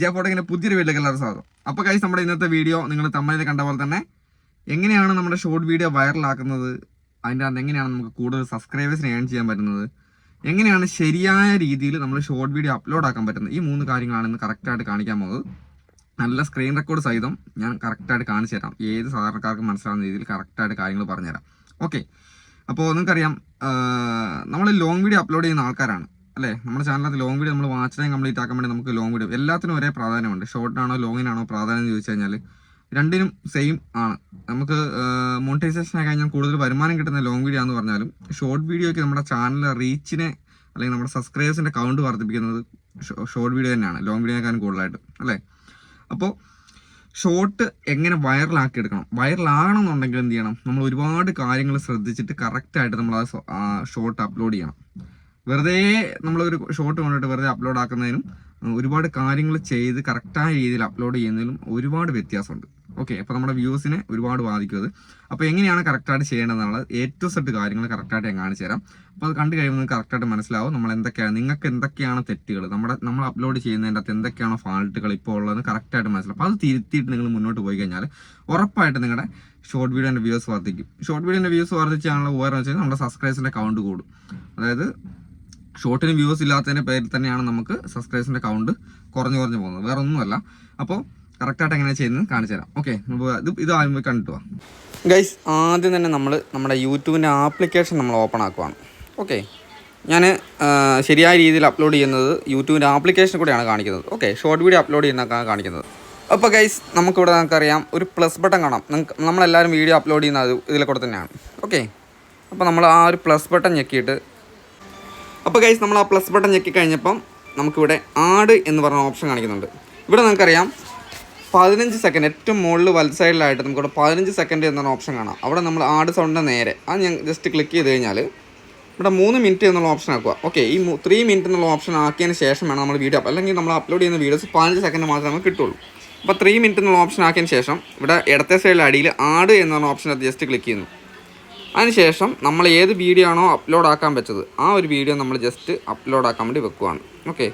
J ഇങ്ങനെ പുതിയൊരു വീട്ടിലേക്ക് എല്ലാവരും സ്വാഗതം. അപ്പോൾ കഴിച്ച് നമ്മുടെ ഇന്നത്തെ വീഡിയോ നിങ്ങൾ തമ്മിൽ കണ്ട പോലെ തന്നെ എങ്ങനെയാണ് നമ്മുടെ ഷോർട്ട് വീഡിയോ വൈറലാക്കുന്നത് അതിന്റെ അകത്ത് എങ്ങനെയാണ് നമുക്ക് കൂടുതൽ സബ്സ്ക്രൈബേഴ്സിനെ ഏൺ ചെയ്യാൻ പറ്റുന്നത്? എങ്ങനെയാണ് ശരിയായ രീതിയിൽ നമ്മൾ ഷോർട്ട് വീഡിയോ അപ്ലോഡ് ആക്കാൻ പറ്റുന്നത്? ഈ മൂന്ന് കാര്യങ്ങളാണ് ഇന്ന് കറക്റ്റായിട്ട് കാണിക്കാൻ പോകുന്നത്. നല്ല സ്ക്രീൻ റെക്കോർഡ് സഹിതം ഞാൻ കറക്റ്റായിട്ട് കാണിച്ചു തരാം. ഏത് സാധാരണക്കാർക്കും മനസ്സിലാവുന്ന രീതിയിൽ കറക്റ്റായിട്ട് കാര്യങ്ങൾ പറഞ്ഞുതരാം. ഓക്കെ അപ്പോൾ നിങ്ങൾക്കറിയാം നമ്മൾ ലോങ് വീഡിയോ അപ്ലോഡ് ചെയ്യുന്ന ആൾക്കാരാണ്. അല്ലേ? നമ്മുടെ ചാനലിനകത്ത് ലോങ് വീഡിയോ നമ്മൾ വാച്ച് ടൈം കംപ്ലീറ്റ് ആക്കാൻ വേണ്ടി നമുക്ക് ലോങ് വീഡിയോ എല്ലാത്തിനും ഒരേ പ്രാധാന്യമുണ്ട്. ഷോർട്ടാണോ ലോങ്ങിനാണോ പ്രാധാന്യം എന്ന് ചോദിച്ചു കഴിഞ്ഞാൽ രണ്ടിനും സെയിം ആണ്. നമുക്ക് മോണിറ്റൈസേഷൻ ആയി കഴിഞ്ഞാൽ കൂടുതൽ വരുമാനം കിട്ടുന്ന ലോങ് വീഡിയോ എന്ന് പറഞ്ഞാലും ഷോർട്ട് വീഡിയോയ്ക്ക് നമ്മുടെ ചാനലിലെ റീച്ചിനെ അല്ലെങ്കിൽ നമ്മുടെ സബ്സ്ക്രൈബേഴ്സിന്റെ കൗണ്ട് വർദ്ധിപ്പിക്കുന്നത് ഷോർട്ട് വീഡിയോ തന്നെയാണ്. ലോങ് വീഡിയോക്കാരും കൂടുതലായിട്ട് അല്ലേ? അപ്പോൾ ഷോർട്ട് എങ്ങനെ വൈറലാക്കി എടുക്കണം വൈറലാകണം എന്നുണ്ടെങ്കിൽ എന്ത് ചെയ്യണം? നമ്മൾ ഒരുപാട് കാര്യങ്ങൾ ശ്രദ്ധിച്ചിട്ട് കറക്റ്റായിട്ട് നമ്മൾ ആ ഷോർട്ട് അപ്ലോഡ് ചെയ്യണം. വെറുതെ നമ്മളൊരു ഷോർട്ട് കൊണ്ടിട്ട് വെറുതെ അപ്ലോഡ് ആക്കുന്നതിനും ഒരുപാട് കാര്യങ്ങൾ ചെയ്ത് കറക്റ്റായ രീതിയിൽ അപ്ലോഡ് ചെയ്യുന്നതിലും ഒരുപാട് വ്യത്യാസമുണ്ട്. ഓക്കെ അപ്പോൾ നമ്മുടെ വ്യൂസിനെ ഒരുപാട് ബാധിക്കും അത്. അപ്പോൾ എങ്ങനെയാണ് കറക്റ്റായിട്ട് ചെയ്യേണ്ടതെന്നുള്ളത് ടു സെറ്റ് കാര്യങ്ങൾ കറക്റ്റായിട്ട് ഞാൻ കാണിച്ചു തരാം. അപ്പോൾ അത് കണ്ടു കഴിയുമ്പോൾ കറക്റ്റായിട്ട് മനസ്സിലാവും നമ്മൾ എന്തൊക്കെയാണ് നിങ്ങൾക്ക് എന്തൊക്കെയാണ് തെറ്റുകൾ നമ്മുടെ നമ്മൾ അപ്ലോഡ് ചെയ്യുന്നതിന്റെ അകത്ത് എന്തൊക്കെയാണ് ഫാൾട്ടുകൾ ഇപ്പോൾ ഉള്ളതെന്ന് കറക്റ്റായിട്ട് മനസ്സിലാവും. അപ്പോൾ അത് തിരുത്തിയിട്ട് നിങ്ങൾ മുന്നോട്ട് പോയി കഴിഞ്ഞാൽ ഉറപ്പായിട്ട് നിങ്ങളുടെ ഷോർട്ട് വീഡിയോന്റെ വ്യൂസ് വർദ്ധിക്കും. ഷോർട്ട് വീഡിയോന്റെ വ്യൂസ് വർദ്ധിച്ചാണല്ലോ ഉപകാരം വെച്ചാൽ നമ്മുടെ സബ്സ്ക്രൈബേഴ്സിന്റെ കൗണ്ട് കൂടും. അതായത് ഷോർട്ടിന് വ്യൂസ് ഇല്ലാത്തതിന്റെ പേരിൽ തന്നെയാണ് നമുക്ക് സബ്സ്ക്രൈബേഴ്സിന്റെ കൗണ്ട് കുറഞ്ഞു കുറഞ്ഞു പോകുന്നത്. വേറെ ഒന്നുമല്ല. അപ്പോൾ കറക്റ്റായിട്ട് എങ്ങനെ ചെയ്യുന്നത് കാണിച്ചു തരാം. ഓക്കെ ഇത് ഇത് ആദ്യം പോയി കണ്ടിട്ട് പോവാം ഗൈസ് ആദ്യം തന്നെ നമ്മൾ നമ്മുടെ യൂട്യൂബിന്റെ ആപ്ലിക്കേഷൻ നമ്മൾ ഓപ്പൺ ആക്കുവാണ്. ഓക്കെ ഞാൻ ശരിയായ രീതിയിൽ അപ്ലോഡ് ചെയ്യുന്നത് യൂട്യൂബിന്റെ ആപ്ലിക്കേഷൻ കൂടെയാണ് കാണിക്കുന്നത്. ഓക്കെ ഷോർട്ട് വീഡിയോ അപ്ലോഡ് ചെയ്യുന്നതാണ് കാണിക്കുന്നത്. അപ്പോൾ ഗൈസ് നമുക്കിവിടെ നമുക്കറിയാം ഒരു പ്ലസ് ബട്ടൺ കാണാം. നിങ്ങൾക്ക് നമ്മളെല്ലാവരും വീഡിയോ അപ്ലോഡ് ചെയ്യുന്നത് ഇതിലെ കൂടെ തന്നെയാണ്. ഓക്കെ അപ്പോൾ നമ്മൾ ആ ഒരു പ്ലസ് ബട്ടൺ ഞെക്കിയിട്ട് അപ്പോൾ ഗൈസ് നമ്മൾ ആ പ്ലസ് ബട്ടൺ ഞെക്കി കഴിഞ്ഞപ്പം നമുക്കിവിടെ ആഡ് എന്ന് പറഞ്ഞ ഓപ്ഷൻ കാണിക്കുന്നുണ്ട്. ഇവിടെ നമുക്കറിയാം പതിനഞ്ച് സെക്കൻഡ് ഏറ്റവും മുകളിൽ വലത് സൈഡിലായിട്ട് നമുക്കിവിടെ പതിനഞ്ച് സെക്കൻഡ് എന്ന് എന്നൊരു ഓപ്ഷൻ കാണാം. അവിടെ നമ്മൾ ആഡ് സൗണ്ടിന്റെ നേരെ. അത് ഞാൻ ജസ്റ്റ് ക്ലിക്ക് ചെയ്ത് കഴിഞ്ഞാൽ ഇവിടെ മൂന്ന് മിനിറ്റ് എന്നുള്ള ഓപ്ഷൻ ആക്കുക. ഓക്കെ ഈ ത്രീ മിനിറ്റ് എന്നുള്ള ഓപ്ഷൻ ആക്കിയതിന് ശേഷം വേണം നമ്മൾ വീഡിയോ അല്ലെങ്കിൽ നമ്മൾ അപ്ലോഡ് ചെയ്യുന്ന വീഡിയോസ് പതിനഞ്ച് സെക്കൻഡ് മാത്രമേ നമുക്ക് കിട്ടുള്ളൂ. അപ്പോൾ ത്രീ മിനിറ്റ് എന്നുള്ള ഓപ്ഷൻ ആക്കിയതിന് ശേഷം ഇവിടെ ഇടത്തെ സൈഡിൽ അടിയിൽ ആഡ് എന്നുള്ള ഓപ്ഷൻ ജസ്റ്റ് ക്ലിക്ക് ചെയ്യുന്നു. അതിനുശേഷം നമ്മൾ ഏത് വീഡിയോ ആണോ അപ്ലോഡ് ആക്കാൻ വെച്ചത് ആ ഒരു വീഡിയോ നമ്മൾ ജസ്റ്റ് അപ്ലോഡ് ആക്കാൻ വേണ്ടി വെക്കുവാണ്. ഓക്കെ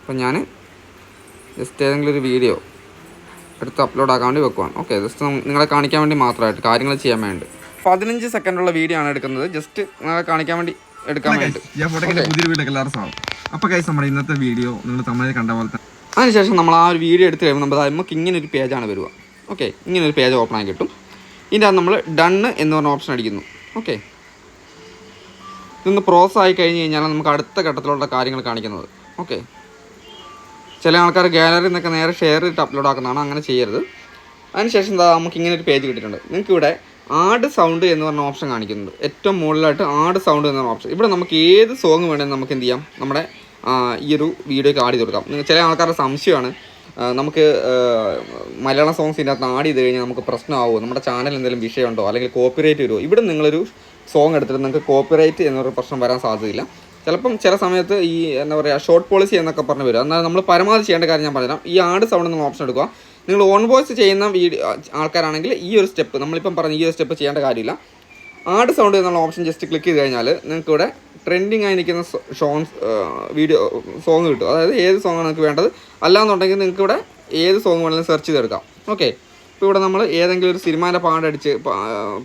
അപ്പം ഞാൻ ജസ്റ്റ് ഏതെങ്കിലും ഒരു വീഡിയോ എടുത്ത് അപ്ലോഡ് ആക്കാൻ വേണ്ടി വെക്കുവാണ്. ഓക്കെ ജസ്റ്റ് നിങ്ങളെ കാണിക്കാൻ വേണ്ടി മാത്രമായിട്ട് കാര്യങ്ങൾ ചെയ്യാൻ വേണ്ടി. പതിനഞ്ച് സെക്കൻഡുള്ള വീഡിയോ ആണ് എടുക്കുന്നത്. ജസ്റ്റ് നിങ്ങളെ കാണിക്കാൻ വേണ്ടി എടുക്കാൻ വേണ്ടി. പുതിയൊരു വീഡിയോ എല്ലാവരും അപ്പോൾ കൈസ് നമ്മുടെ ഇന്നത്തെ വീഡിയോ നിങ്ങൾ തമിഴിൽ കണ്ട പോലെ തന്നെ അതിനുശേഷം നമ്മൾ ആ ഒരു വീഡിയോ എടുത്ത് കഴിയുമ്പോൾ നമ്മൾ നമുക്ക് ഇങ്ങനെ ഒരു പേജാണ് വരിക. ഓക്കെ ഇങ്ങനെ ഒരു പേജ് ഓപ്പൺ ആയി കിട്ടും. ഇതിന്റെ നമ്മൾ ഡണ്ണ് എന്ന് പറഞ്ഞ ഓപ്ഷൻ അടിക്കുന്നു. ഓക്കെ ഇതൊന്ന് പ്രോസസ് ആയി കഴിഞ്ഞ് കഴിഞ്ഞാൽ നമുക്ക് അടുത്ത ഘട്ടത്തിലുള്ള കാര്യങ്ങൾ കാണിക്കുന്നത്. ഓക്കെ ചില ആൾക്കാർ ഗാലറിയിൽ നിന്നൊക്കെ നേരെ ഷെയർ ചെയ്തിട്ട് അപ്ലോഡ് ആക്കുന്നതാണ് അങ്ങനെ ചെയ്യരുത്. അതിനുശേഷം എന്താ നമുക്ക് ഇങ്ങനെ ഒരു പേജ് കിട്ടിയിട്ടുണ്ട്. നിങ്ങൾക്ക് ഇവിടെ ആഡ് സൗണ്ട് എന്ന് പറഞ്ഞ ഓപ്ഷൻ കാണിക്കുന്നുണ്ട്. ഏറ്റവും മുകളിലായിട്ട് ആഡ് സൗണ്ട് എന്ന് പറഞ്ഞ ഓപ്ഷൻ ഇവിടെ നമുക്ക് ഏത് സോങ് വേണമെങ്കിലും നമുക്ക് എന്ത് ചെയ്യാം? നമ്മുടെ ഈ ഒരു വീഡിയോയ്ക്ക് ആഡ് ചെയ്ത് കൊടുക്കാം. ചില ആൾക്കാരുടെ സംശയമാണ്. നമുക്ക് മലയാളം സോങ്സിന്റെ അകത്ത് ആഡ് ചെയ്ത് കഴിഞ്ഞാൽ നമുക്ക് പ്രശ്നമാവുമോ? നമ്മുടെ ചാനൽ എന്തെങ്കിലും വിഷയമുണ്ടോ? അല്ലെങ്കിൽ കോപ്പിറൈറ്റ് വരുമോ? ഇവിടെ നിങ്ങളൊരു സോങ് എടുത്തിട്ട് നിങ്ങൾക്ക് കോപ്പിറൈറ്റ് എന്നൊരു പ്രശ്നം വരാൻ സാധ്യതയില്ല. ചിലപ്പം ചില സമയത്ത് ഈ എന്താ പറയുക ഷോർട്ട് പോളിസി എന്നൊക്കെ പറഞ്ഞ് വരും. എന്നാൽ നമ്മൾ പരമാവധി ചെയ്യേണ്ട കാര്യം ഞാൻ പറഞ്ഞുതരാം. ഈ ആഡ് സൗണ്ട് എന്നുള്ള ഓപ്ഷൻ എടുക്കുക. നിങ്ങൾ ഓൺ വോയിസ് ചെയ്യുന്ന വീഡിയോ ആൾക്കാരാണെങ്കിൽ ഈ ഒരു സ്റ്റെപ്പ് നമ്മളിപ്പം പറഞ്ഞ ഈ ഒരു സ്റ്റെപ്പ് ചെയ്യേണ്ട കാര്യമില്ല. ആഡ് സൗണ്ട് എന്നുള്ള ഓപ്ഷൻ ജസ്റ്റ് ക്ലിക്ക് ചെയ്ത് കഴിഞ്ഞാൽ നിങ്ങൾക്ക് ഇവിടെ ട്രെൻഡിങ് ആയി നിൽക്കുന്ന സോങ്സ് വീഡിയോ സോങ് കിട്ടും. അതായത് ഏത് സോങ്ങാണ് നിങ്ങൾക്ക് വേണ്ടത്? അല്ലാന്നുണ്ടെങ്കിൽ നിങ്ങൾക്ക് ഇവിടെ ഏത് സോങ് വേണമെങ്കിലും സെർച്ച് ചെയ്തെടുക്കാം. ഓക്കെ ഇപ്പോൾ ഇവിടെ നമ്മൾ ഏതെങ്കിലും ഒരു സിനിമാന്റെ പാടടിച്ച്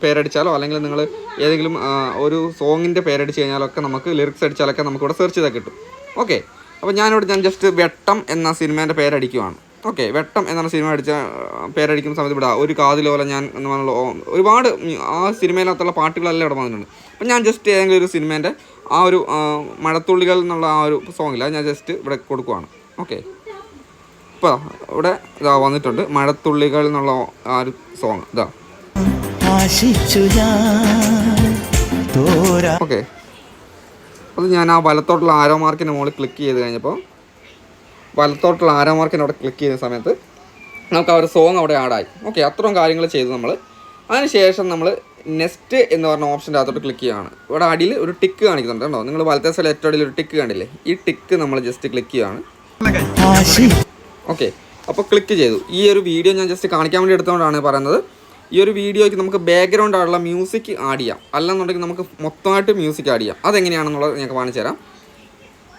പേരടിച്ചാലോ അല്ലെങ്കിൽ നിങ്ങൾ ഏതെങ്കിലും ഒരു സോങ്ങിന്റെ പേരടിച്ച് കഴിഞ്ഞാലോ ഒക്കെ നമുക്ക് ലിറിക്സ് അടിച്ചാലൊക്കെ നമുക്കിവിടെ സെർച്ച് ചെയ്താൽ കിട്ടും. ഓക്കെ അപ്പോൾ ഞാനിവിടെ ഞാൻ ജസ്റ്റ് വെട്ടം എന്ന സിനിമേന്റെ പേരടിക്കുവാണ്. ഓക്കെ വെട്ടം എന്നാണ് സിനിമ അടിച്ച പേരടിക്കുന്ന സമയത്ത് ഇവിടെ ഒരു കാതിലോല ഞാൻ എന്ന് പറഞ്ഞുള്ള ഒരുപാട് ആ സിനിമയിലകത്തുള്ള പാട്ടുകളെല്ലാം ഇവിടെ വന്നിട്ടുണ്ട്. അപ്പം ഞാൻ ജസ്റ്റ് ഏതെങ്കിലും ഒരു സിനിമേന്റെ ആ ഒരു മഴത്തുള്ളികൾ എന്നുള്ള ആ ഒരു സോങ്ങില്ല ഞാൻ ജസ്റ്റ് ഇവിടെ കൊടുക്കുവാണ്. ഓക്കെ. ഇപ്പോൾ ഇവിടെ ഇതാ വന്നിട്ടുണ്ട് മഴത്തുള്ളികൾ എന്നുള്ള ആ ഒരു സോങ് ഇതാ ഓക്കെ. അത് ഞാൻ ആ വലത്തോട്ടുള്ള ആരോ മാർക്കിന്റെ മുകളിൽ ക്ലിക്ക് ചെയ്ത് കഴിഞ്ഞപ്പോൾ വലത്തോട്ടുള്ള ആരോ മാർക്കിന് അവിടെ ക്ലിക്ക് ചെയ്യുന്ന സമയത്ത് നമുക്ക് ആ ഒരു സോങ് അവിടെ ആഡായി ഓക്കെ അത്രയും കാര്യങ്ങൾ ചെയ്ത് നമ്മൾ അതിനുശേഷം നമ്മൾ നെക്സ്റ്റ് എന്ന് പറഞ്ഞ ഓപ്ഷന്റെ അകത്തോട്ട് ക്ലിക്ക് ചെയ്യുകയാണ് ഇവിടെ അടിയിൽ ഒരു ടിക്ക് കാണിക്കുന്നുണ്ട് കേട്ടോ. നിങ്ങൾ വലത്തെ സൈഡിൽ ഏറ്റവും അടിയിൽ ഒരു ടിക്ക് കണ്ടില്ലേ? ഈ ടിക്ക് നമ്മൾ ജസ്റ്റ് ക്ലിക്ക് ചെയ്യുകയാണ് ഓക്കെ അപ്പോൾ ക്ലിക്ക് ചെയ്തു. ഈ ഒരു വീഡിയോ ഞാൻ ജസ്റ്റ് കാണിക്കാൻ വേണ്ടി എടുത്തുകൊണ്ടാണ് പറയുന്നത്. ഈ ഒരു വീഡിയോയ്ക്ക് നമുക്ക് ബാക്ക്ഗ്രൗണ്ട് ആയിട്ടുള്ള മ്യൂസിക് ആഡ് ചെയ്യാം. അല്ലെന്നുണ്ടെങ്കിൽ നമുക്ക് മൊത്തമായിട്ട് മ്യൂസിക് ആഡ് ചെയ്യാം. അതെങ്ങനെയാണെന്നുള്ളത് ഞങ്ങൾക്ക് കാണിച്ചു തരാം.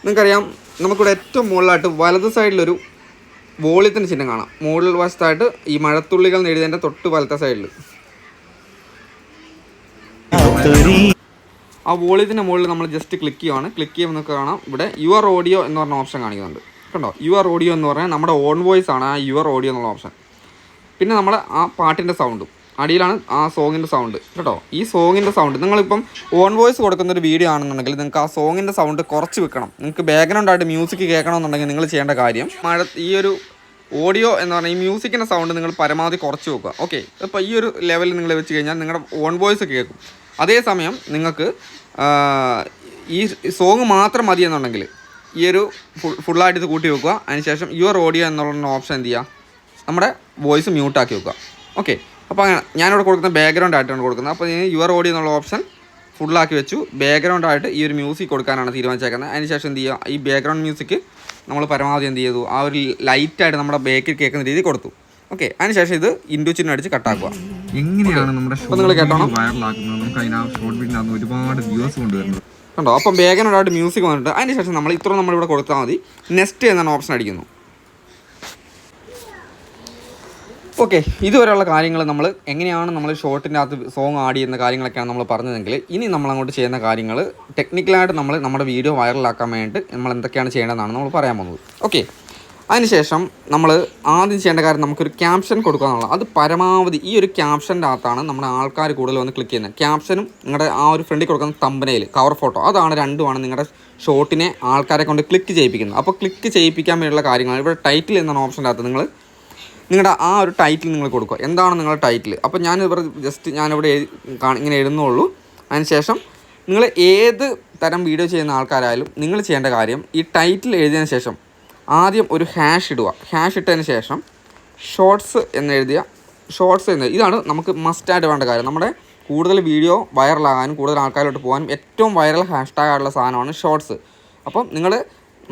നിങ്ങൾക്കറിയാം നമുക്കിവിടെ ഏറ്റവും മുകളിലായിട്ട് വലത് സൈഡിലൊരു വോളിയത്തിന്റെ ചിഹ്നം കാണാം. മുകളിൽ വശത്തായിട്ട് ഈ മഴത്തുള്ളികൾ എഴുതിയതിന്റെ തൊട്ട് വലത്തെ സൈഡിൽ. ആ വോളിയത്തിന്റെ മുകളിൽ നമ്മൾ ജസ്റ്റ് ക്ലിക്ക് ചെയ്യുവാണ്. ക്ലിക്ക് ചെയ്യുമ്പോൾ നമുക്ക് കാണാം ഇവിടെ യുവർ ഓഡിയോ എന്ന് പറഞ്ഞ ഓപ്ഷൻ കാണിക്കുന്നുണ്ട്. കണ്ടോ? യുവർ ഓഡിയോ എന്ന് പറഞ്ഞാൽ നമ്മുടെ ഓൺ വോയിസ് ആണ് ആ യുവർ ഓഡിയോ എന്നുള്ള ഓപ്ഷൻ പിന്നെ നമ്മൾ ആ പാട്ടിന്റെ സൗണ്ടും അടിയിലാണ് ആ സോങ്ങിന്റെ സൗണ്ട് കേട്ടോ? ഈ സോങ്ങിന്റെ സൗണ്ട് നിങ്ങളിപ്പം ഓൺ വോയിസ് കൊടുക്കുന്ന ഒരു വീഡിയോ ആണെന്നുണ്ടെങ്കിൽ നിങ്ങൾക്ക് ആ സോങ്ങിന്റെ സൗണ്ട് കുറച്ച് വെക്കണം. നിങ്ങൾക്ക് ബാക്ക്ഗ്രൗണ്ട് ആയിട്ട് മ്യൂസിക് കേൾക്കണമെന്നുണ്ടെങ്കിൽ നിങ്ങൾ ചെയ്യേണ്ട കാര്യം മഴ ഈ ഒരു ഓഡിയോ എന്ന് പറഞ്ഞാൽ ഈ മ്യൂസിക്കിന്റെ സൗണ്ട് നിങ്ങൾ പരമാവധി കുറച്ച് വെക്കുക. ഓക്കെ ഇപ്പോൾ ഈ ഒരു ലെവലിൽ നിങ്ങൾ വെച്ച് കഴിഞ്ഞാൽ നിങ്ങളുടെ ഓൺ വോയിസ് കേൾക്കും. അതേസമയം നിങ്ങൾക്ക് ഈ സോങ് മാത്രം മതി എന്നുണ്ടെങ്കിൽ ഈ ഒരു ഫുൾ ഫുള്ളായിട്ട് ഇത് കൂട്ടി വെക്കുക. അതിനുശേഷം യുവർ ഓഡിയോ എന്നുള്ള ഓപ്ഷൻ എന്ത് ചെയ്യുക? നമ്മുടെ വോയിസ് മ്യൂട്ടാക്കി വെക്കുക. ഓക്കെ അപ്പോൾ അങ്ങനെ ഞാനിവിടെ കൊടുക്കുന്ന ബാക്ക്ഗ്രൗണ്ട് ആയിട്ടാണ് കൊടുക്കുന്നത്. അപ്പോൾ ഞാൻ യുവർ ഓഡിയോ എന്നുള്ള ഓപ്ഷൻ ഫുള്ളാക്കി വെച്ചു. ബാക്ക്ഗ്രൗണ്ട് ആയിട്ട് ഈ ഒരു മ്യൂസിക് കൊടുക്കാനാണ് തീരുമാനിച്ചേക്കുന്നത്. അതിനുശേഷം എന്ത് ചെയ്യുക? ഈ ബാക്ക്ഗ്രൗണ്ട് മ്യൂസിക് നമ്മൾ പരമാവധി എന്ത് ചെയ്തു? ആ ഒരു ലൈറ്റായിട്ട് നമ്മുടെ ബേക്കിൽ കേൾക്കുന്ന രീതി കൊടുത്തു. ഓക്കെ അതിനുശേഷം ഇത് ഇൻഡുച്ചിനും അടിച്ച് കട്ടാക്കുക എങ്ങനെയാണ് നമ്മുടെ ഷോ നിങ്ങൾ കേട്ടോണം. വൈറലാക്കുന്നത് നമുക്ക് അതിന് ആ ഷോർട്ട് വീഡിയോ ഒരുപാട് വ്യൂസ് കൊണ്ടുവരുന്നത്. കണ്ടോ? അപ്പം ബാക്ക്ഗ്രൗണ്ട് ആയിട്ട് മ്യൂസിക് വന്നിട്ട് അതിനുശേഷം നമ്മൾ ഇത്ര നമ്മളിവിടെ കൊടുത്താൽ മതി. നെക്സ്റ്റ് എന്നാണ് ഓപ്ഷൻ അടിക്കുന്നു? ഓക്കെ ഇതുവരെയുള്ള കാര്യങ്ങൾ നമ്മൾ എങ്ങനെയാണ് നമ്മൾ ഷോർട്ടിന്റെ അകത്ത് സോങ് ആഡ് ചെയ്യുന്ന കാര്യങ്ങളൊക്കെയാണ് നമ്മൾ പറഞ്ഞതെങ്കിൽ ഇനി നമ്മൾ അങ്ങോട്ട് ചെയ്യുന്ന കാര്യങ്ങൾ ടെക്നിക്കലായിട്ട് നമ്മൾ നമ്മുടെ വീഡിയോ വൈറലാക്കാൻ വേണ്ടി നമ്മൾ എന്തൊക്കെയാണ് ചെയ്യേണ്ടതെന്നാണ് നമ്മൾ പറയാൻ പോകുന്നത്. ഓക്കെ അതിനുശേഷം നമ്മൾ ആദ്യം ചെയ്യേണ്ട കാര്യം നമുക്കൊരു ക്യാപ്ഷൻ കൊടുക്കുക എന്നുള്ളത് അത് പരമാവധി ഈ ഒരു ക്യാപ്ഷന്റെ അകത്താണ് നമ്മുടെ ആൾക്കാർ കൂടുതൽ വന്ന് ക്ലിക്ക് ചെയ്യുന്നത്. ക്യാപ്ഷനും നിങ്ങളുടെ ആ ഒരു ഫ്രണ്ടിൽ കൊടുക്കുന്ന തമ്പനയിൽ കവർ ഫോട്ടോ അതാണ് രണ്ടുമാണ് നിങ്ങളുടെ ഷോട്ടിനെ ആൾക്കാരെ കൊണ്ട് ക്ലിക്ക് ചെയ്യിപ്പിക്കുന്നത്. അപ്പോൾ ക്ലിക്ക് ചെയ്യിപ്പിക്കാൻ വേണ്ടിയുള്ള കാര്യങ്ങൾ ഇവിടെ ടൈറ്റിൽ എന്നാണ് ഓപ്ഷന്റെ അകത്ത് നിങ്ങൾ നിങ്ങളുടെ ആ ഒരു ടൈറ്റിൽ നിങ്ങൾ കൊടുക്കുക. എന്താണ് നിങ്ങളുടെ ടൈറ്റിൽ അപ്പോൾ ഞാൻ ഇവിടെ ജസ്റ്റ് ഞാനിവിടെ ഇങ്ങനെ എഴുതുന്നുള്ളൂ. അതിനുശേഷം നിങ്ങൾ ഏത് തരം വീഡിയോ ചെയ്യുന്ന ആൾക്കാരായാലും നിങ്ങൾ ചെയ്യേണ്ട കാര്യം ഈ ടൈറ്റിൽ എഴുതിയതിന് ശേഷം ആദ്യം ഒരു ഹാഷ് ഇടുക. ഹാഷ് ഇട്ടതിന് ശേഷം ഷോർട്സ് എന്ന് എഴുതിയ ഷോർട്സ് എന്ന് ഇതാണ് നമുക്ക് മസ്റ്റായിട്ട് വേണ്ട കാര്യം. നമ്മുടെ കൂടുതൽ വീഡിയോ വൈറലാകാനും കൂടുതൽ ആൾക്കാരിലോട്ട് പോകാനും ഏറ്റവും വൈറൽ ഹാഷ്ടാഗ് ആയിട്ടുള്ള സാധനമാണ് ഷോർട്സ് അപ്പം നിങ്ങൾ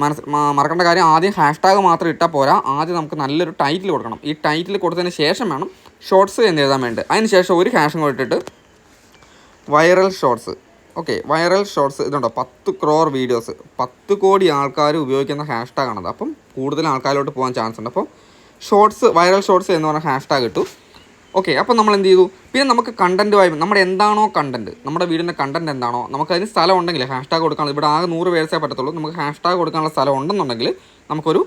മനസ്സ് മറക്കേണ്ട കാര്യം ആദ്യം ഹാഷ്ടാഗ് മാത്രം ഇട്ടാൽ പോരാ. ആദ്യം നമുക്ക് നല്ലൊരു ടൈറ്റിൽ കൊടുക്കണം. ഈ ടൈറ്റിൽ കൊടുത്തതിന് ശേഷം വേണം ഷോർട്സ് എന്ന് എഴുതാൻ വേണ്ടി. അതിന് ശേഷം ഒരു ഹാഷും കൊടുത്തിട്ട് viral shorts okay viral shorts ഇതുണ്ടോ? പത്ത് ക്രോർ വീഡിയോസ് പത്ത് കോടി ആൾക്കാർ ഉപയോഗിക്കുന്ന ഹാഷ്ടാഗാണത്. അപ്പം കൂടുതൽ ആൾക്കാരിലോട്ട് പോകാൻ ചാൻസ് ഉണ്ട്. അപ്പോൾ ഷോർട്സ് വൈറൽ ഷോർട്സ് എന്ന് പറഞ്ഞ ഹാഷ്ടാഗ് ഇട്ടു. ഓക്കെ അപ്പോൾ നമ്മൾ എന്ത് ചെയ്തു പിന്നെ നമുക്ക് കണ്ടന്റുമായി നമ്മുടെ എന്താണോ കണ്ടന്റ് നമ്മുടെ വീടിന്റെ കണ്ടന്റ് എന്താണോ നമുക്ക് അതിന് സ്ഥലം ഉണ്ടെങ്കിൽ ഹാഷ്ടാഗ് കൊടുക്കാൻ ഇവിടെ ആകെ നൂറ് പേഴ്സേ പറ്റത്തുള്ളൂ നമുക്ക് ഹാഷ് ടാഗ് കൊടുക്കാനുള്ള സ്ഥലം ഉണ്ടെന്നുണ്ടെങ്കിൽ നമുക്കൊരു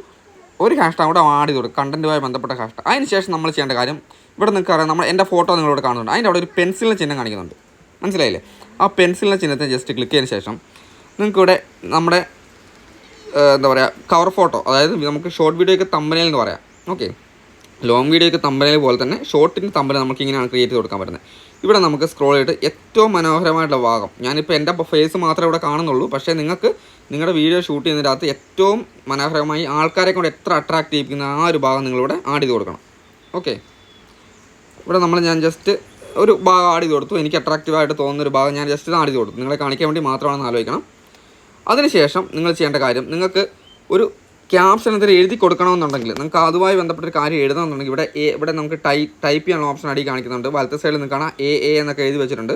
ഒരു ഹാഷ്ടാഗ് കൂടെ ആഡ് ചെയ്ത് കൊടുക്കും കണ്ടന്റുമായി ബന്ധപ്പെട്ട ഹാഷ്ടാഗ് ടാഗ് അതിനുശേഷം നമ്മൾ ചെയ്യേണ്ട കാര്യം ഇവിടെ നിങ്ങൾക്ക് അറിയാം നമ്മൾ എന്റെ ഫോട്ടോ നിങ്ങളോട് കാണുന്നുണ്ട്. അതിന്റെ അവിടെ ഒരു പെൻസിലിന്റെ ചിഹ്നം കാണിക്കുന്നുണ്ട്. മനസ്സിലായില്ലേ? ആ പെൻസിലിന്റെ ചിഹ്നത്തെ ജസ്റ്റ് ക്ലിക്ക് ചെയ്തതിന് ശേഷം നിങ്ങൾക്കിവിടെ നമ്മുടെ എന്താ പറയുക കവർ ഫോട്ടോ അതായത് നമുക്ക് ഷോർട്ട് വീഡിയോയ്ക്ക് തമ്പനയിൽ എന്ന് പറയാം. ഓക്കെ. ലോങ് വീഡിയോയ്ക്ക് തമ്പനയിൽ പോലെ തന്നെ ഷോർട്ടിന്റെ തമ്പന നമുക്ക് ഇങ്ങനെയാണ് ക്രിയേറ്റ് ചെയ്ത് കൊടുക്കാൻ പറ്റുന്നത്. ഇവിടെ നമുക്ക് സ്ക്രോൾ ചെയ്തിട്ട് ഏറ്റവും മനോഹരമായിട്ടുള്ള ഭാഗം. ഞാനിപ്പോൾ എന്റെ ഫേസ് മാത്രമേ ഇവിടെ കാണുന്നുള്ളൂ. പക്ഷേ നിങ്ങൾക്ക് നിങ്ങളുടെ വീഡിയോ ഷൂട്ട് ചെയ്യുന്നതിനകത്ത് ഏറ്റവും മനോഹരമായി ആൾക്കാരെ കൊണ്ട് എത്ര അട്രാക്റ്റ് ചെയ്യിപ്പിക്കുന്ന ആ ഒരു ഭാഗം നിങ്ങളിവിടെ ആഡ് ചെയ്ത് കൊടുക്കണം. ഓക്കെ ഇവിടെ നമ്മൾ ഞാൻ ജസ്റ്റ് ഒരു ഭാഗം ആഡ് ചെയ്ത് കൊടുത്തു. എനിക്ക് അട്രാക്റ്റീവായിട്ട് തോന്നുന്ന ഒരു ഭാഗം ഞാൻ ജസ്റ്റ് ആഡ് ചെയ്ത് കൊടുത്തു. നിങ്ങളെ കാണിക്കാൻ വേണ്ടി മാത്രമാണെന്ന് ആലോചിക്കണം. അതിനുശേഷം നിങ്ങൾ ചെയ്യേണ്ട കാര്യം നിങ്ങൾക്ക് ഒരു ക്യാപ്ഷൻ എന്തെങ്കിലും എഴുതി കൊടുക്കണമെന്നുണ്ടെങ്കിൽ നിങ്ങൾക്ക് അതുമായി ബന്ധപ്പെട്ട ഒരു കാര്യം എഴുതണമെന്നുണ്ടെങ്കിൽ ഇവിടെ എ ഇവിടെ നമുക്ക് ടൈ ടൈപ്പ് ചെയ്യാനുള്ള ഓപ്ഷൻ അടി കാണിക്കുന്നുണ്ട്. വലത്തെ സൈഡിൽ നിന്ന് കാണാം എ എ എന്നൊക്കെ എഴുതി വെച്ചിട്ടുണ്ട്.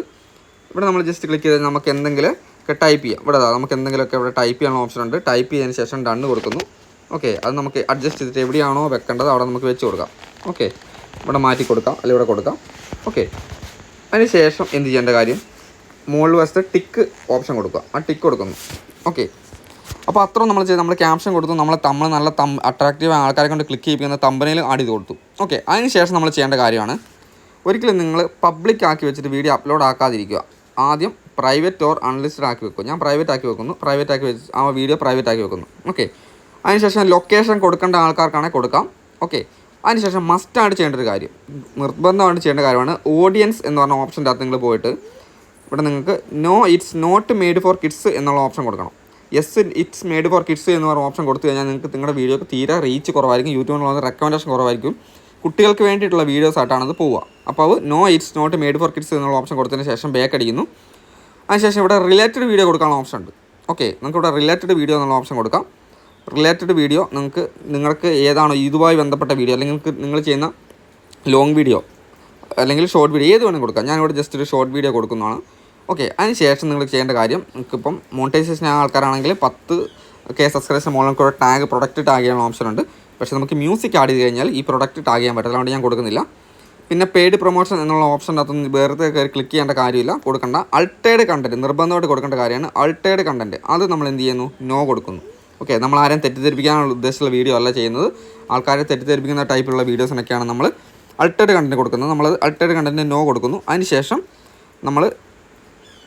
ഇവിടെ നമ്മൾ ജസ്റ്റ് ക്ലിക്ക് ചെയ്ത് നമുക്ക് എന്തെങ്കിലും ഒക്കെ ടൈപ്പ് ചെയ്യാം. ഇവിടെ നമുക്ക് എന്തെങ്കിലുമൊക്കെ ഇവിടെ ടൈപ്പ് ചെയ്യാനുള്ള ഓപ്ഷൻ ഉണ്ട്. ടൈപ്പ് ചെയ്തതിന് ശേഷം ഡണ്ണ് കൊടുക്കുന്നു. ഓക്കെ അത് നമുക്ക് അഡ്ജസ്റ്റ് ചെയ്തിട്ട് എവിടെയാണോ വെക്കേണ്ടത് അവിടെ നമുക്ക് വെച്ച് കൊടുക്കാം. ഓക്കെ ഇവിടെ മാറ്റി കൊടുക്കാം. അല്ലെങ്കിൽ ഇവിടെ കൊടുക്കാം. ഓക്കെ അതിന് ശേഷം എന്ത് ചെയ്യേണ്ട കാര്യം? മുകളിൽ വശത്ത് ടിക്ക് ഓപ്ഷൻ കൊടുക്കുക. ആ ടിക്ക് കൊടുക്കുന്നു. ഓക്കെ അപ്പോൾ അത്രയും നമ്മൾ ചെയ്ത് നമ്മൾ ക്യാപ്ഷൻ കൊടുത്തു. നമ്മൾ നമ്മൾ നല്ല തം അട്രാക്റ്റീവ് ആൾക്കാരെ കൊണ്ട് ക്ലിക്ക് ചെയ്യിപ്പിക്കുന്ന തമ്പനയിൽ ആഡ് ചെയ്ത് കൊടുത്തു. ഓക്കെ അതിന് ശേഷം നമ്മൾ ചെയ്യേണ്ട കാര്യമാണ്. ഒരിക്കലും നിങ്ങൾ പബ്ലിക് ആക്കി വെച്ചിട്ട് വീഡിയോ അപ്ലോഡ് ആക്കാതിരിക്കുക. ആദ്യം പ്രൈവറ്റ് ഓർ അൺലിസ്റ്റഡ് ആക്കി വെക്കും ഞാൻ പ്രൈവറ്റ് ആക്കി വെക്കുന്നു. പ്രൈവറ്റ് ആക്കി വെച്ച് ആ വീഡിയോ പ്രൈവറ്റ് ആക്കി വെക്കുന്നു. ഓക്കെ അതിനുശേഷം ലൊക്കേഷൻ കൊടുക്കേണ്ട ആൾക്കാർക്കാണെങ്കിൽ കൊടുക്കാം. ഓക്കെ അതിനുശേഷം മസ്റ്റായിട്ട് ചെയ്യേണ്ട ഒരു കാര്യം. നിർബന്ധമായിട്ട് ചെയ്യേണ്ട കാര്യമാണ് ഓഡിയൻസ് എന്ന് പറഞ്ഞ ഓപ്ഷന്റെ അകത്ത് നിങ്ങൾ പോയിട്ട് ഇവിടെ നിങ്ങൾക്ക് no it's not made for kids എന്നുള്ള ഓപ്ഷൻ കൊടുക്കണം. Yes it's made for kids എന്ന് പറഞ്ഞ ഓപ്ഷൻ കൊടുത്തു കഴിഞ്ഞാൽ നിങ്ങൾക്ക് നിങ്ങളുടെ വീഡിയോക്ക് തീരെ റീച്ച് കുറവായിരിക്കും. യൂട്യൂബിലുള്ള റെക്കമെൻഡേഷൻ കുറവായിരിക്കും. കുട്ടികൾക്ക് വേണ്ടിയിട്ടുള്ള വീഡിയോസ് ആയിട്ടാണ് അത് പോവുക. അപ്പോൾ അത് no it's not made for kids എന്നുള്ള ഓപ്ഷൻ കൊടുത്തതിന് ശേഷം ബാക്ക് അടിക്കുന്നു. അതിനുശേഷം ഇവിടെ റിലേറ്റഡ് വീഡിയോ കൊടുക്കാനുള്ള ഓപ്ഷൻ ഉണ്ട്. ഓക്കെ നിങ്ങൾക്ക് ഇവിടെ റിലേറ്റഡ് വീഡിയോ എന്നുള്ള ഓപ്ഷൻ കൊടുക്കാം. റിലേറ്റഡ് വീഡിയോ നിങ്ങൾക്ക് നിങ്ങൾക്ക് ഏതാണോ ഇതുമായി ബന്ധപ്പെട്ട വീഡിയോ അല്ലെങ്കിൽ നിങ്ങൾക്ക് നിങ്ങൾ ചെയ്യുന്ന ലോങ് വീഡിയോ അല്ലെങ്കിൽ ഷോർട്ട് വീഡിയോ ഏത് വേണമെങ്കിലും കൊടുക്കാം. ഞാനിവിടെ ജസ്റ്റ് ഒരു ഷോർട്ട് വീഡിയോ കൊടുക്കുന്നതാണ്. ഓക്കെ അതിന് ശേഷം നിങ്ങൾ ചെയ്യേണ്ട കാര്യം നിങ്ങൾക്കിപ്പം മോണിറ്റൈസേഷൻ ആ ആൾക്കാരാണെങ്കിൽ പത്ത് കെ സബ്സ്ക്രൈബേഴ്സ് മുകളിൽ കൂടെ ടാഗ് പ്രൊഡക്റ്റ് ടാഗ് ചെയ്യാനുള്ള ഓപ്ഷൻ ഉണ്ട്. പക്ഷേ നമുക്ക് മ്യൂസിക് ആഡ് ചെയ്ത് കഴിഞ്ഞാൽ ഈ പ്രൊഡക്റ്റ് ടാഗ് ചെയ്യാൻ പറ്റില്ല അതുകൊണ്ട് ഞാൻ കൊടുക്കുന്നില്ല. പിന്നെ പെയ്ഡ് പ്രൊമോഷൻ എന്നുള്ള ഓപ്ഷന്റെ അകത്തൊന്നും വെറുതെ കയറി ക്ലിക്ക് ചെയ്യേണ്ട കാര്യമില്ല. കൊടുക്കേണ്ട. അൾട്ടേഡ് കണ്ടന്റ് നിർബന്ധമായിട്ട് കൊടുക്കേണ്ട കാര്യമാണ്. അൾട്ടേഡ് കണ്ടന്റ് അത് നമ്മൾ എന്ത് ചെയ്യുന്നു? നോ കൊടുക്കുന്നു. ഓക്കെ നമ്മൾ ആരെയും തെറ്റിദ്ധരിപ്പിക്കാനുള്ള ഉദ്ദേശമുള്ള വീഡിയോ അല്ല ചെയ്യുന്നത്. ആൾക്കാരെ തെറ്റിദ്ധരിപ്പിക്കുന്ന ടൈപ്പിലുള്ള വീഡിയോസിനൊക്കെയാണ് നമ്മൾ അൾട്ടേഡ് കണ്ടന്റ് കൊടുക്കുന്നത്. നമ്മൾ അൾട്ടേഡ് കണ്ടന്റ് നോ കൊടുക്കുന്നു. അതിന് ശേഷം നമ്മൾ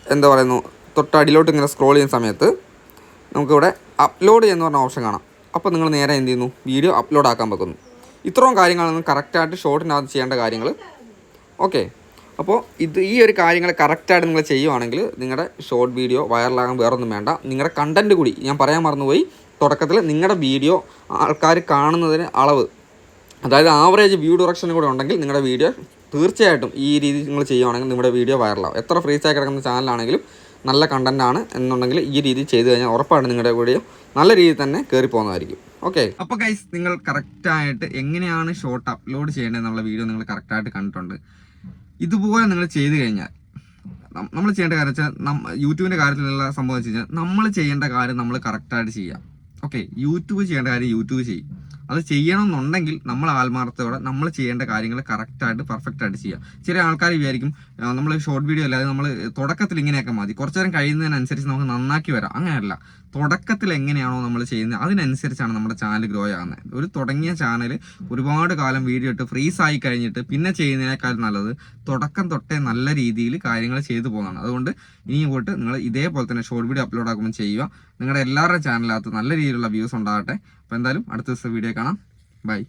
എന്താ പറയുന്നു തൊട്ടടിയിലോട്ട് ഇങ്ങനെ സ്ക്രോൾ ചെയ്യുന്ന സമയത്ത് നമുക്കിവിടെ അപ്ലോഡ് എന്ന് പറഞ്ഞ ഓപ്ഷൻ കാണാം. അപ്പോൾ നിങ്ങൾ നേരെ എന്ത് ചെയ്യുന്നു? വീഡിയോ അപ്ലോഡ് ആക്കാൻ വെക്കുന്നു ഇത്രയും കാര്യങ്ങളാണ് കറക്റ്റായിട്ട് ഷോർട്ടിനകത്ത് ചെയ്യേണ്ട കാര്യങ്ങൾ ഓക്കെ അപ്പോൾ ഇത് ഈ ഒരു കാര്യങ്ങൾ കറക്റ്റായിട്ട് നിങ്ങൾ ചെയ്യുവാണെങ്കിൽ നിങ്ങളുടെ ഷോർട്ട് വീഡിയോ വൈറലാകാൻ വേറൊന്നും വേണ്ട. നിങ്ങളുടെ കണ്ടന്റ് കൂടി ഞാൻ പറയാൻ മറന്നുപോയി തുടക്കത്തിൽ നിങ്ങളുടെ വീഡിയോ ആൾക്കാർ കാണുന്നതിന് അളവ് അതായത് ആവറേജ് വ്യൂ ഡയറക്ഷൻ കൂടെ ഉണ്ടെങ്കിൽ നിങ്ങളുടെ വീഡിയോ തീർച്ചയായിട്ടും ഈ രീതി നിങ്ങൾ ചെയ്യുവാണെങ്കിൽ നിങ്ങളുടെ വീഡിയോ വൈറലാവും. എത്ര ഫ്രീ ഫ്രീസായി കിടക്കുന്ന ചാനലാണെങ്കിലും നല്ല കണ്ടന്റ് ആണ് എന്നുണ്ടെങ്കിൽ ഈ രീതി ചെയ്തു കഴിഞ്ഞാൽ ഉറപ്പാണ് നിങ്ങളുടെ വീഡിയോ നല്ല രീതിയിൽ തന്നെ കയറി പോകുന്നതായിരിക്കും. ഓക്കെ അപ്പോൾ ഗൈസ് നിങ്ങൾ കറക്റ്റായിട്ട് എങ്ങനെയാണ് ഷോർട്ട് അപ്ലോഡ് ചെയ്യേണ്ടത് എന്നുള്ള വീഡിയോ നിങ്ങൾ കറക്റ്റായിട്ട് കണ്ടിട്ടുണ്ട്. ഇതുപോലെ നിങ്ങൾ ചെയ്തു കഴിഞ്ഞാൽ നമ്മൾ ചെയ്യേണ്ട കാര്യം വെച്ചാൽ യൂട്യൂബിന്റെ കാര്യത്തിലുള്ള സംഭവം വെച്ച് കഴിഞ്ഞാൽ നമ്മൾ ചെയ്യേണ്ട കാര്യം നമ്മൾ കറക്റ്റായിട്ട് ചെയ്യാം. ഓക്കെ യൂട്യൂബ് ചെയ്യേണ്ട കാര്യം യൂട്യൂബ് ചെയ്യും. അത് ചെയ്യണമെന്നുണ്ടെങ്കിൽ നമ്മൾ ആത്മാർത്ഥത്തോടെ നമ്മൾ ചെയ്യേണ്ട കാര്യങ്ങൾ കറക്റ്റായിട്ട് പെർഫെക്റ്റ് ആയിട്ട് ചെയ്യുക. ചില ആൾക്കാർ വിചാരിക്കും നമ്മൾ ഷോർട്ട് വീഡിയോ അല്ലാതെ നമ്മൾ തുടക്കത്തിൽ ഇങ്ങനെയൊക്കെ മതി. കുറച്ചു നേരം കഴിയുന്നതിനനുസരിച്ച് നമുക്ക് നന്നാക്കി വരാം. അങ്ങനെയല്ല. തുടക്കത്തിൽ എങ്ങനെയാണോ നമ്മൾ ചെയ്യുന്നത് അതിനനുസരിച്ചാണ് നമ്മുടെ ചാനൽ ഗ്രോ ആകുന്നത്. ഒരു തുടങ്ങിയ ചാനൽ ഒരുപാട് കാലം വീഡിയോ ഇട്ട് ഫ്രീസ് ആയി കഴിഞ്ഞിട്ട് പിന്നെ ചെയ്യുന്നതിനേക്കാൾ നല്ലത് തുടക്കം തൊട്ടേ നല്ല രീതിയിൽ കാര്യങ്ങൾ ചെയ്തു പോകുന്നതാണ്. അതുകൊണ്ട് ഇനി പോയിട്ട് നിങ്ങൾ ഇതേപോലെ തന്നെ ഷോർട്ട് വീഡിയോ അപ്ലോഡ് ആക്കുമ്പോൾ ചെയ്യുക. നിങ്ങളുടെ എല്ലാവരുടെ ചാനലിനകത്ത് നല്ല രീതിയിലുള്ള വ്യൂസ് ഉണ്ടാകട്ടെ. അപ്പോൾ എന്തായാലും അടുത്ത ദിവസം വീഡിയോ കാണാം. ബൈ.